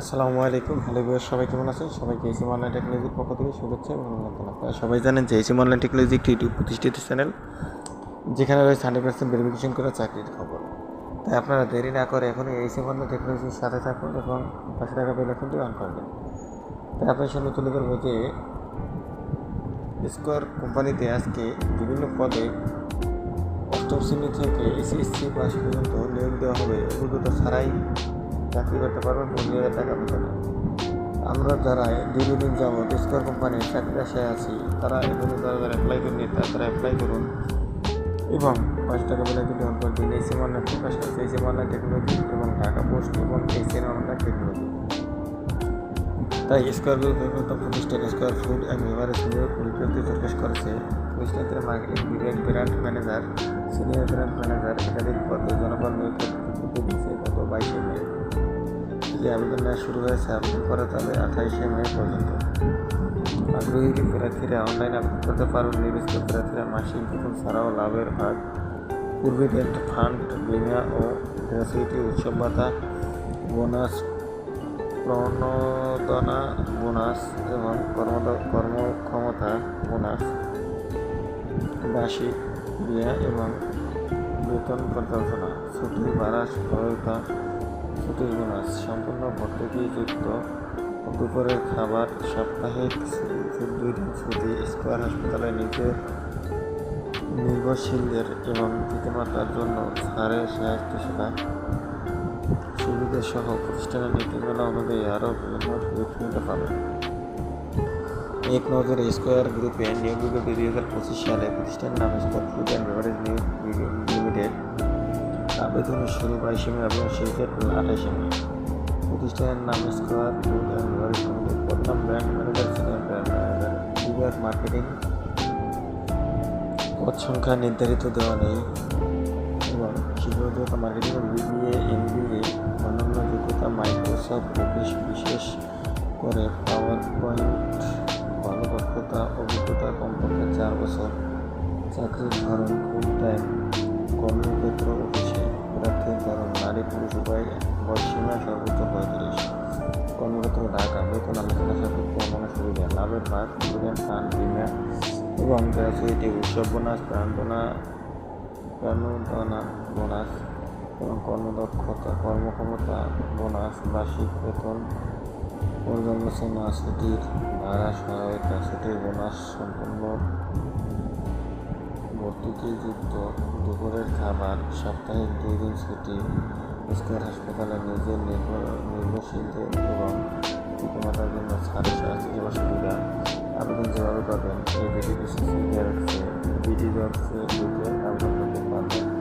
আসসালামু আলাইকুম। Hello viewer সবাই কেমন আছেন? সবাইকে এসিম অনলাইন টেকনোলজির পক্ষ থেকে শুভেচ্ছা এবং অভিনন্দন। আপনারা সবাই জানেন যে এসিম অনলাইন টেকনোলজি একটি ইউটিউব প্রতিষ্ঠিত চ্যানেল, যেখানে রয়েছে হান্ড্রেড পার্সেন্ট ভেরিফিকেশন করা চাকরির খবর। তাই আপনারা দেরি না করে এখন এসিম অনলাইন টেকনোলজির সাথে থাকুন এবং পাশে টাকা বেল আইকনটি অন করে দিন। তাই আপনার সামনে তুলে ধরবো যে স্কোয়ার কোম্পানিতে আজকে বিভিন্ন পদে অষ্টম শ্রেণি থেকে এসএসসি পাস পর্যন্ত নিয়োগ দেওয়া হবে। অভিজ্ঞতা ছাড়াই চাকরি করতে পারবেন পনেরো হাজার টাকা বেতনে আমরা যারা দীর্ঘদিন যাবৎ স্কোয়ার কোম্পানির চাকরি আশায় আছি, তারা এগুলো যারা অ্যাপ্লাই করেনি, তারা অ্যাপ্লাই করুন। এবং পাঁচ টাকা বেলা অন করে দিন এই সিমান্না প্রকাশ করছে এই সিমান্না টেকনোলজি এবং ঢাকা পোস্ট এবং এই সিমান্না টেকনোলজি তাই স্কোয়ার গ্রুপের প্রতিষ্ঠান স্কোয়ার ফুড অ্যান্ড বেভারেজ নিয়োগ বিজ্ঞপ্তি প্রকাশ করেছে, প্রতিষ্ঠানটির মার্কেটিং বিভাগ brand manager senior brand manager একাধিক পদে জনগণ নিয়োগ যে আবেদন নেওয়া শুরু হয়েছে, আবেদন করা তাহলে আঠাইশে মে পর্যন্ত। আগ্রহী প্রার্থীরা অনলাইন আবেদন করতে পারবেন নির্দিষ্ট প্রার্থীরা মাসিক বেতন ছাড়াও লাভের ভাগ। প্রভিডেন্ট ফান্ড বিমা ও গ্র্যাচুইটি উৎসব ভাতা বোনাস প্রণোদনা বোনাস এবং কর্মক্ষমতা বোনাস বার্ষিক বিয়া এবং বেতন পরিকল্পনা। ছুটির ভাড়া সহায়তা বোনাস সম্পূর্ণ ভর্তুকিযুক্ত দুপুরের খাবার সাপ্তাহিক দুই দিন ছুটি স্কোয়ার হাসপাতালে নিজে নির্ভরশীলদের এবং পিতামাতার জন্য ছাড়ের স্বাস্থ্যসেবা সুবিধা সহ প্রতিষ্ঠানের নীতিমালা অনুযায়ী আরও বিভিন্ন সুযোগ পাবেন এক নজরে স্কোয়ার গ্রুপে নিয়োগ বিজ্ঞপ্তি দুই হাজার পঁচিশ সালে প্রতিষ্ঠানের নাম Square Food and Beverage Limited আবেদনের শুরু বাইশে মে এবং শেষ ডেট আঠাশে মে প্রতিষ্ঠানের নাম স্কোয়ার অ্যান্ড প্রথম brand manager senior brand manager বিভাগ মার্কেটিং। পদ সংখ্যা নির্ধারিত দেওয়া নেই এবং শিক্ষকতা মার্কেটিং বিবিএ, এমবিএ, অন্যান্য যোগ্যতা মাইক্রোসফট অফিস বিশেষ করে পাওয়ার পয়েন্ট ভালো দক্ষতা অভিজ্ঞতা কমপক্ষে চার বছর। চাকরির ধরন ফুল টাইম কর্মক্ষেত্র নারী পুরুষ উভয় বয়সীমা সর্বোচ্চ পঁয়ত্রিশ কর্মক্ষেত্র ঢাকা, বেতন আলোচনা সাপেক্ষে অন্যান্য সুবিধা লাভের ভাগ প্রভিডেন্ট ফান্ড বিমা এবং গ্র্যাচুইটি, উৎসব বোনাস প্রাণদনা প্রাণোদনা বোনাস এবং কর্মদক্ষতা, কর্মক্ষমতা বোনাস, বার্ষিক বেতন পর্যালোচনা ছুটির ভাড়া, সহায়তা ছুটির বোনাস সম্পূর্ণ ভর্তুকিযুক্ত দুপুরের খাবার সাপ্তাহিক দুই দিন ছুটি স্কোয়ার হাসপাতালে নিজের নির্ভর নির্ভরশীলদের এবং পিতামাতার জন্য ছাড় স্বাস্থ্যসেবা সুবিধা আবেদন যেভাবে পাবেন। এই বিটি বিশেষ বিটি ভিডিও ঢুকে আবেদন করতে পারবেন।